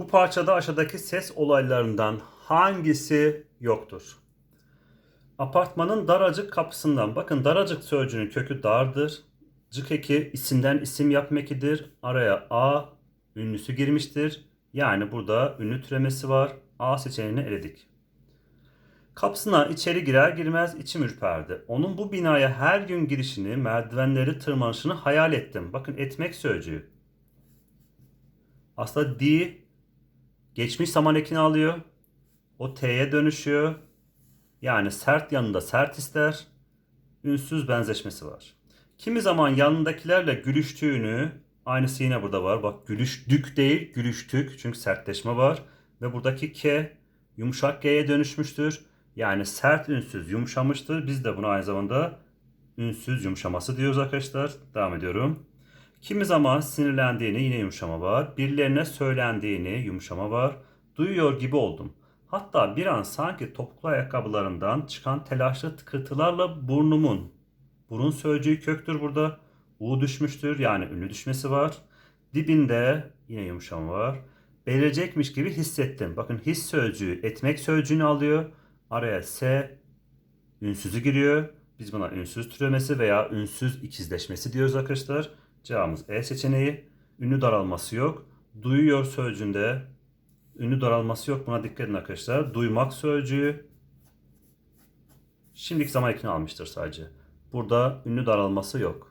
Bu parçada aşağıdaki ses olaylarından hangisi yoktur? Apartmanın daracık kapısından. Bakın daracık sözcüğünün kökü dardır. Cık eki isimden isim yapmak ekidir. Araya A ünlüsü girmiştir. Yani burada ünlü türemesi var. A seçeneğini eledik. Kapısına içeri girer girmez içim ürperdi. Onun bu binaya her gün girişini, merdivenleri tırmanışını hayal ettim. Bakın etmek sözcüğü. Aslında di geçmiş zaman ekini alıyor. O t'ye dönüşüyor. Yani sert yanında sert ister. Ünsüz benzeşmesi var. Kimi zaman yanındakilerle gülüştüğünü aynısı yine burada var. Bak gülüştük değil gülüştük çünkü sertleşme var. Ve buradaki k yumuşak g'ye dönüşmüştür. Yani sert ünsüz yumuşamıştır. Biz de buna aynı zamanda ünsüz yumuşaması diyoruz arkadaşlar. Devam ediyorum. Kimi zaman sinirlendiğini yine yumuşama var. Birilerine söylendiğini yumuşama var. Duyuyor gibi oldum. Hatta bir an sanki topuklu ayakkabılarından çıkan telaşlı tıkırtılarla burnumun. Burun sözcüğü köktür burada. U düşmüştür yani ünlü düşmesi var. Dibinde yine yumuşama var. Belirecekmiş gibi hissettim. Bakın his sözcüğü etmek sözcüğünü alıyor. Araya S ünsüzü giriyor. Biz buna ünsüz türemesi veya ünsüz ikizleşmesi diyoruz arkadaşlar. Cevabımız E seçeneği. Ünlü daralması yok. Duyuyor sözcüğünde ünlü daralması yok. Buna dikkat edin arkadaşlar. Duymak sözcüğü şimdiki zaman ekini almıştır sadece. Burada ünlü daralması yok.